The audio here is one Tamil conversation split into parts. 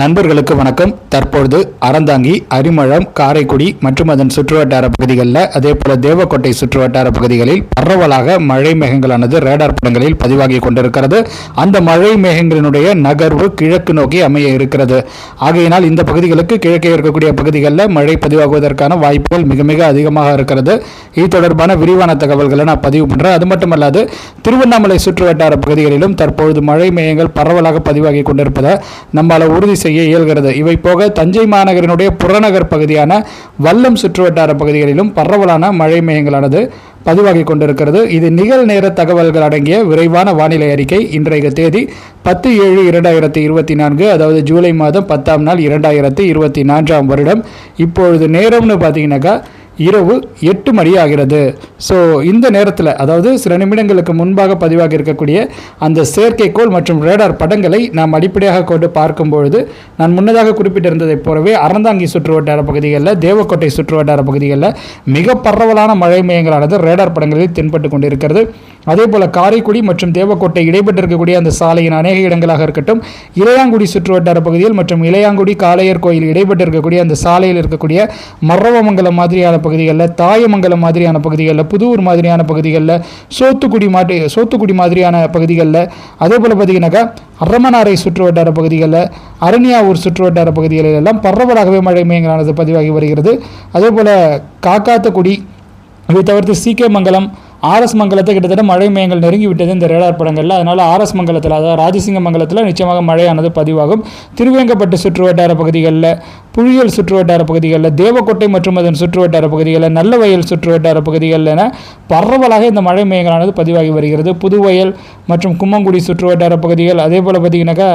நண்பர்களுக்கு வணக்கம். தற்பொழுது அறந்தாங்கி அரிமளம் காரைக்குடி மற்றும் அதன் சுற்றுவட்டார பகுதிகளில் அதே போல தேவக்கோட்டை சுற்றுவட்டார பகுதிகளில் பரவலாக மழை மேகங்களானது ரேடார் படங்களில் பதிவாகி கொண்டிருக்கிறது. அந்த மழை மேகங்களினுடைய நகர்வு கிழக்கு நோக்கி அமைய இருக்கிறது. ஆகையினால் இந்த பகுதிகளுக்கு கிழக்கே இருக்கக்கூடிய பகுதிகளில் மழை பதிவாகுவதற்கான வாய்ப்புகள் மிக மிக அதிகமாக இருக்கிறது. இது தொடர்பான விரிவான தகவல்களை நான் பதிவு பண்ணுறேன் அது மட்டுமல்லாது திருவண்ணாமலை சுற்றுவட்டார பகுதிகளிலும் தற்பொழுது மழை மேகங்கள் பரவலாக பதிவாகி கொண்டிருப்பதை நம்மால் உறுதி செய்ய இயல்கிறது. இவை போக தஞ்சை மாநகரினுடைய புறநகர் பகுதியான வல்லம் சுற்றுவட்டார பகுதிகளிலும் பரவலான மழை மேகங்களானது பதிவாகி கொண்டிருக்கிறது. இது நிகழ்நேர தகவல்கள் அடங்கிய விரைவான வானிலை அறிக்கை. இன்றைய தேதி பத்து ஏழு இரண்டாயிரத்தி இருபத்தி நான்கு அதாவது ஜூலை மாதம் பத்தாம் நாள் இரண்டாயிரத்தி இருபத்தி நான்காம் வருடம். இப்பொழுது நேரம்னு பார்த்தீங்கன்னாக்கா இரவு எட்டு மணி ஆகிறது ஸோ இந்த நேரத்தில் அதாவது சில நிமிடங்களுக்கு முன்பாக பதிவாக இருக்கக்கூடிய அந்த செயற்கைக்கோள் மற்றும் ரேடார் படங்களை நாம் அடிப்படையாக கொண்டு பார்க்கும்பொழுது நான் முன்னதாக குறிப்பிட்டிருந்ததைப் போலவே அறந்தாங்கி சுற்றுவட்டார பகுதிகளில் தேவக்கோட்டை சுற்றுவட்டார பகுதிகளில் மிக பரவலான மழை மையங்களானது ரேடார் படங்களில் தென்பட்டு கொண்டிருக்கிறது. அதே போல் காரைக்குடி மற்றும் தேவக்கோட்டை இடைப்பட்டிருக்கக்கூடிய அந்த சாலையின் அநேக இடங்களாக இருக்கட்டும் இளையாங்குடி சுற்றுவட்டார பகுதியில் மற்றும் இளையாங்குடி காளையர் கோயில் இடைப்பட்டிருக்கக்கூடிய அந்த சாலையில் இருக்கக்கூடிய மரவமங்கலம் மாதிரியான பகுதிகளில் தாயமங்கலம் மாதிரியான பகுதிகளில் புதூர் மாதிரியான பகுதிகளில் சோத்துக்குடி மாட்டி சோத்துக்குடி மாதிரியான பகுதிகளில் அதே போல் பார்த்தீங்கன்னாக்கா அரமனாரை சுற்றுவட்டார பகுதிகளில் அரணியாவூர் சுற்றுவட்டார பகுதிகளில் எல்லாம் பரவலாகவே மழை மையங்களானது பதிவாகி வருகிறது. அதே போல் காக்காத்தக்குடி இதை தவிர்த்து சிகே மங்கலம் ஆர்எஸ் மங்கலத்தை கிட்டத்தட்ட மழை மேயங்கள் நெருங்கிவிட்டது இந்த ரேடார் படங்களில். அதனால் ஆர்எஸ் மங்கலத்தில் அதாவது ராஜசிங்க மங்கலத்தில் நிச்சயமாக மழையானது பதிவாகும். திருவேங்கப்பட்டு சுற்றுவட்டார பகுதிகளில் புழியல் சுற்றுவட்டார பகுதிகளில் தேவக்கோட்டை மற்றும் அதன் சுற்றுவட்டார பகுதிகளில் நல்லவயல் சுற்றுவட்டார பகுதிகளில் என பரவலாக இந்த மழை மையங்களானது பதிவாகி வருகிறது. புதுவயல் மற்றும் கும்மங்குடி சுற்றுவட்டார பகுதிகள் அதே போல் பார்த்தீங்கன்னாக்கா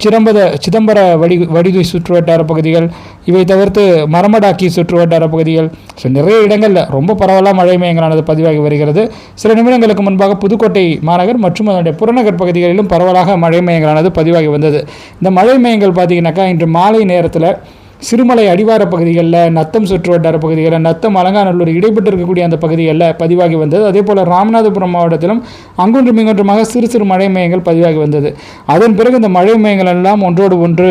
சிரம்பத சிதம்பர வடி வடிகை சுற்றுவட்டார பகுதிகள் இவை தவிர்த்து மரமடாக்கி சுற்றுவட்டார பகுதிகள். ஸோ நிறைய இடங்களில் ரொம்ப பரவலாக மழை மயங்கலானது பதிவாகி வருகிறது. சில நிமிடங்களுக்கு முன்பாக புதுக்கோட்டை மாநகர் மற்றும் அதனுடைய புறநகர் பகுதிகளிலும் பரவலாக மழை மயங்கலானது பதிவாகி வந்தது. இந்த மழை மயங்கள் பார்த்தீங்கன்னாக்கா இன்று மாலை நேரத்தில் சிறுமலை அடிவார பகுதிகளில் நத்தம் சுற்று வட்டார பகுதிகளில் நத்தம் அலங்காநல்லூர் இடைப்பட்டு இருக்கக்கூடிய அந்த பகுதிகளில் பதிவாகி வந்தது. அதே போல் ராமநாதபுரம் மாவட்டத்திலும் அங்கொன்றும் இங்கொன்றுமாக சிறு சிறு மழை மையங்கள் பதிவாகி வந்தது. அதன் பிறகு இந்த மழை மையங்கள் எல்லாம் ஒன்றோடு ஒன்று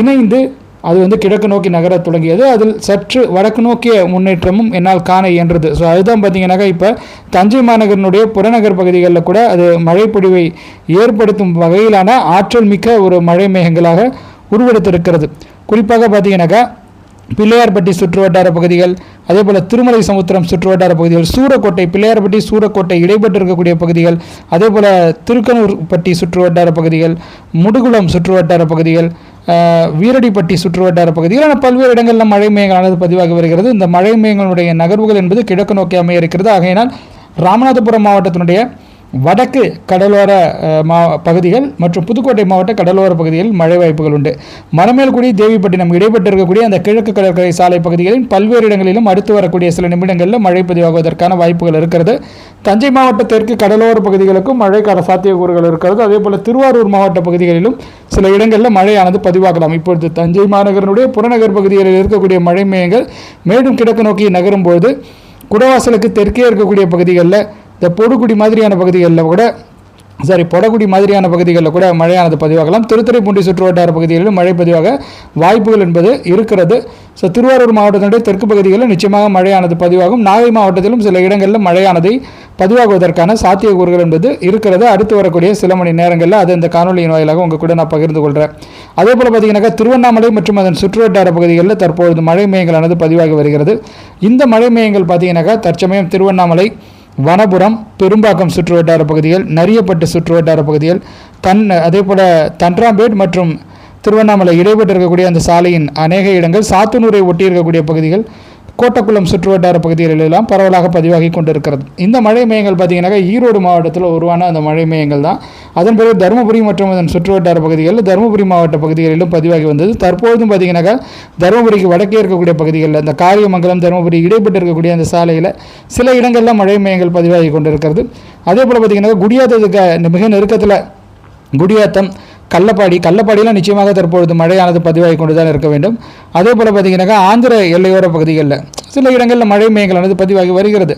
இணைந்து அது வந்து கிழக்கு நோக்கி நகர தொடங்கியது. அதில் சற்று வடக்கு நோக்கிய முன்னேற்றமும் என்னால் காண இயன்றது. ஸோ அதுதான் பார்த்தீங்கன்னாக்கா இப்போ தஞ்சை மாநகரினுடைய புறநகர் பகுதிகளில் கூட அது மழைப்பொழிவை ஏற்படுத்தும் வகையிலான ஆற்றல் மிக்க ஒரு மழை மேகங்களாக உருவெடுத்திருக்கிறது. குறிப்பாக பார்த்தீங்கன்னாக்கா பிள்ளையார்பட்டி சுற்றுவட்டார பகுதிகள் அதே போல் திருமலை சமுத்திரம் சுற்றுவட்டார பகுதிகள் சூரக்கோட்டை பிள்ளையார்பட்டி சூரக்கோட்டை இடைப்பட்டு இருக்கக்கூடிய பகுதிகள் அதே போல் திருக்கனூர்பட்டி சுற்றுவட்டார பகுதிகள் முடுகுளம் சுற்றுவட்டார பகுதிகள் ஆஹ், வீரடிப்பட்டி சுற்றுவட்டார பகுதிகள் ஆனால் பல்வேறு இடங்களில் மழை மேகங்களானது பதிவாகி வருகிறது. இந்த மழை மேகங்களுடைய நகர்வுகள் என்பது கிழக்கு நோக்கி அமைய இருக்கிறது. ஆகையினால் ராமநாதபுரம் மாவட்டத்தினுடைய வடக்கு கடலோர மா பகுதிகள் மற்றும் புதுக்கோட்டை மாவட்ட கடலோர பகுதிகளில் மழை வாய்ப்புகள் உண்டு. மரமேல்குடி தேவிப்பட்டினம் இடைப்பட்டு இருக்கக்கூடிய அந்த கிழக்கு கடற்கரை சாலை பகுதிகளில் பல்வேறு இடங்களிலும் அடுத்து வரக்கூடிய சில நிமிடங்களில் மழை பதிவாகுவதற்கான வாய்ப்புகள் இருக்கிறது. தஞ்சை மாவட்ட தெற்கு கடலோர பகுதிகளுக்கும் மழைக்கான சாத்தியக்கூறுகள் இருக்கிறது. அதே போல் திருவாரூர் மாவட்ட பகுதிகளிலும் சில இடங்களில் மழையானது பதிவாகலாம். இப்பொழுது தஞ்சை மாநகரனுடைய புறநகர் பகுதிகளில் இருக்கக்கூடிய மழை மேகங்கள் மேலும் கிழக்கு நோக்கி நகரும் போது குடவாசலுக்கு தெற்கே இருக்கக்கூடிய பகுதிகளில் இந்த பொடுகுடி மாதிரியான பகுதிகளில் கூட சாரி பொடகுடி மாதிரியான பகுதிகளில் கூட மழையானது பதிவாகலாம். திருத்துறைப்பூண்டி சுற்றுவட்டார பகுதிகளிலும் மழை பதிவாக வாய்ப்புகள் என்பது இருக்கிறது. ஸோ திருவாரூர் மாவட்டத்தினுடைய தெற்கு பகுதிகளில் நிச்சயமாக மழையானது பதிவாகும். நாகை மாவட்டத்திலும் சில இடங்களில் மழையானதை பதிவாகுவதற்கான சாத்தியக்கூறுகள் என்பது இருக்கிறது. அடுத்து வரக்கூடிய சில மணி நேரங்களில் அது இந்த காணொலியின் வாயிலாக உங்கள் கூட நான் பகிர்ந்து கொள்கிறேன் அதே போல் பார்த்தீங்கன்னாக்கா திருவண்ணாமலை மற்றும் அதன் சுற்றுவட்டார பகுதிகளில் தற்பொழுது மழை மேயங்களானது பதிவாகி வருகிறது. இந்த மழை மேயங்கள் பார்த்தீங்கன்னாக்கா தற்சமயம் திருவண்ணாமலை வனபுரம் பெரும்பாக்கம் சுற்றுவட்டார பகுதிகள் நரியப்பட்டு சுற்றுவட்டார பகுதிகள் தன் அதே போல் தன்றாம்பேட் மற்றும் திருவண்ணாமலை இடைப்பட்டு இருக்கக்கூடிய அந்த சாலையின் அநேக இடங்கள் சாத்தனூரை ஒட்டி இருக்கக்கூடிய பகுதிகள் கோட்டக்குளம் சுற்றுவட்டார பகுதிகளில் எல்லாம் பரவலாக பதிவாகி கொண்டிருக்கிறது. இந்த மழை மையங்கள் பார்த்தீங்கன்னாக்கா ஈரோடு மாவட்டத்தில் உருவான அந்த மழை மையங்கள் தான். அதன் பிறகு தருமபுரி மற்றும் அதன் சுற்றுவட்டார பகுதிகளில் தருமபுரி மாவட்ட பகுதிகளிலும் பதிவாகி வந்தது. தற்பொழுதும் பார்த்தீங்கன்னாக்கா தருமபுரிக்கு வடக்கே இருக்கக்கூடிய பகுதிகளில் இந்த காரியமங்கலம் தருமபுரி இடைப்பட்டு இருக்கக்கூடிய அந்த சாலையில் சில இடங்களில் மழை மையங்கள் பதிவாகி கொண்டிருக்கிறது. அதே போல் பார்த்தீங்கன்னாக்கா குடியாத்ததுக்கு மிக நெருக்கத்தில் குடியாத்தம் கள்ளப்பாடி கள்ளப்பாடியில் நிச்சயமாக தற்பொழுது மழையானது பதிவாகி கொண்டு தான் இருக்க வேண்டும். அதே போல் பார்த்தீங்கன்னாக்கா ஆந்திர எல்லையோர பகுதிகளில் சில இடங்களில் மழை மேகங்களானது பதிவாகி வருகிறது.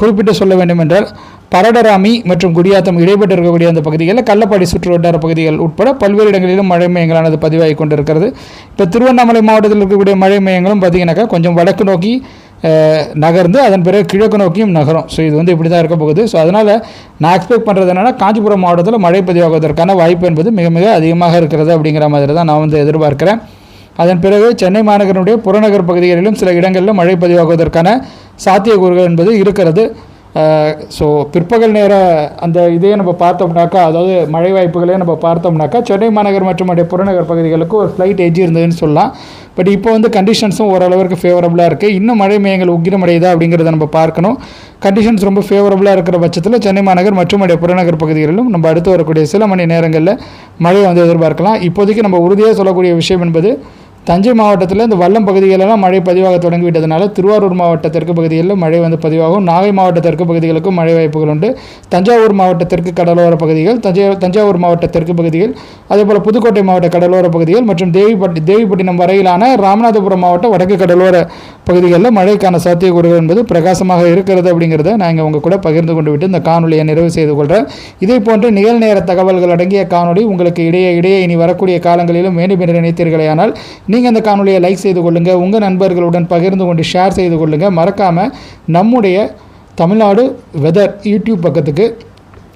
குறிப்பிட்டு சொல்ல வேண்டும் என்றால் பரடராமி மற்றும் குடியாத்தம் இடைப்பட்டு இருக்கக்கூடிய அந்த பகுதிகளில் கள்ளப்பாடி சுற்று வட்டார பகுதிகள் உட்பட பல்வேறு இடங்களிலும் மழை மையங்களானது பதிவாகி கொண்டிருக்கிறது. இப்போ திருவண்ணாமலை மாவட்டத்தில் இருக்கக்கூடிய மழை மையங்களும் பார்த்தீங்கன்னாக்கா கொஞ்சம் வடக்கு நோக்கி நகர்ந்து அதன் பிறகு கிழக்கு நோக்கியும் நகரும். ஸோ இது வந்து இப்படி தான் இருக்க போகுது. ஸோ அதனால் நான் எக்ஸ்பெக்ட் பண்ணுறது என்னென்னா காஞ்சிபுரம் மாவட்டத்தில் மழை பதிவாகுவதற்கான வாய்ப்பு என்பது மிக மிக அதிகமாக இருக்கிறது அப்படிங்கிற மாதிரி தான் நான் வந்து எதிர்பார்க்கிறேன். அதன் பிறகு சென்னை மாநகரனுடைய புறநகர் பகுதிகளிலும் சில இடங்களில் மழை பதிவாகுவதற்கான சாத்தியக்கூறுகள் என்பது இருக்கிறது. ஸோ பிற்பகல் நேர அந்த இதையே நம்ம பார்த்தோம்னாக்கா அதாவது மழை வாய்ப்புகளே நம்ம பார்த்தோம்னாக்கா சென்னை மாநகர் மற்றும் அதே புறநகர் பகுதிகளுக்கு ஒரு ஃப்ளைட் எஜ்ஜி இருந்ததுன்னு சொல்லலாம். பட் இப்போ வந்து கண்டிஷன்ஸும் ஓரளவுக்கு ஃபேவரபுளாக இருக்குது இன்னும் மழை மேயங்கள் உக்கிரமடையுதா அப்படிங்கிறத நம்ம பார்க்கணும். கண்டிஷன்ஸ் ரொம்ப ஃபேவரபுளாக இருக்கிற பட்சத்தில் சென்னை மாநகர் மற்றும் அதே புறநகர் பகுதிகளிலும் நம்ம அடுத்து வரக்கூடிய சில மணி நேரங்களில் மழை வந்து எதிர்பார்க்கலாம். இப்போதைக்கு நம்ம உறுதியாக சொல்லக்கூடிய விஷயம் என்பது தஞ்சை மாவட்டத்தில் இந்த வல்லம் பகுதிகளெல்லாம் மழை பதிவாக தொடங்கிவிட்டதுனால திருவாரூர் மாவட்ட தெற்கு பகுதிகளில் மழை வந்து பதிவாகும். நாகை மாவட்ட தெற்கு பகுதிகளுக்கும் மழை வாய்ப்புகள் உண்டு. தஞ்சாவூர் மாவட்ட தெற்கு கடலோர பகுதிகள் தஞ்சை தஞ்சாவூர் மாவட்ட தெற்கு பகுதிகள் அதேபோல் புதுக்கோட்டை மாவட்ட கடலோர பகுதிகள் மற்றும் தேவிப்பட்டி தேவிப்பட்டினம் வரையிலான ராமநாதபுரம் மாவட்ட வடக்கு கடலோர பகுதிகளில் மழைக்கான சாத்தியக்கூறுகள் என்பது பிரகாசமாக இருக்கிறது அப்படிங்கிறத நான் இங்கே உங்கள் கூட பகிர்ந்து கொண்டு விட்டு இந்த காணொலியை நிறைவு செய்து கொள்கிறேன் இதே போன்று நிகழ்நேர தகவல்கள் அடங்கிய காணொளி உங்களுக்கு இடையே இடையே இனி வரக்கூடிய காலங்களிலும் வேண்டும் என்று நினைத்தீர்களேயானால் நீங்கள் இந்த காணொலியை லைக் செய்து கொள்ளுங்கள் உங்கள் நண்பர்களுடன் பகிர்ந்து கொண்டு ஷேர் செய்து கொள்ளுங்கள் மறக்காமல் நம்முடைய தமிழ்நாடு வெதர் யூடியூப் பக்கத்துக்கு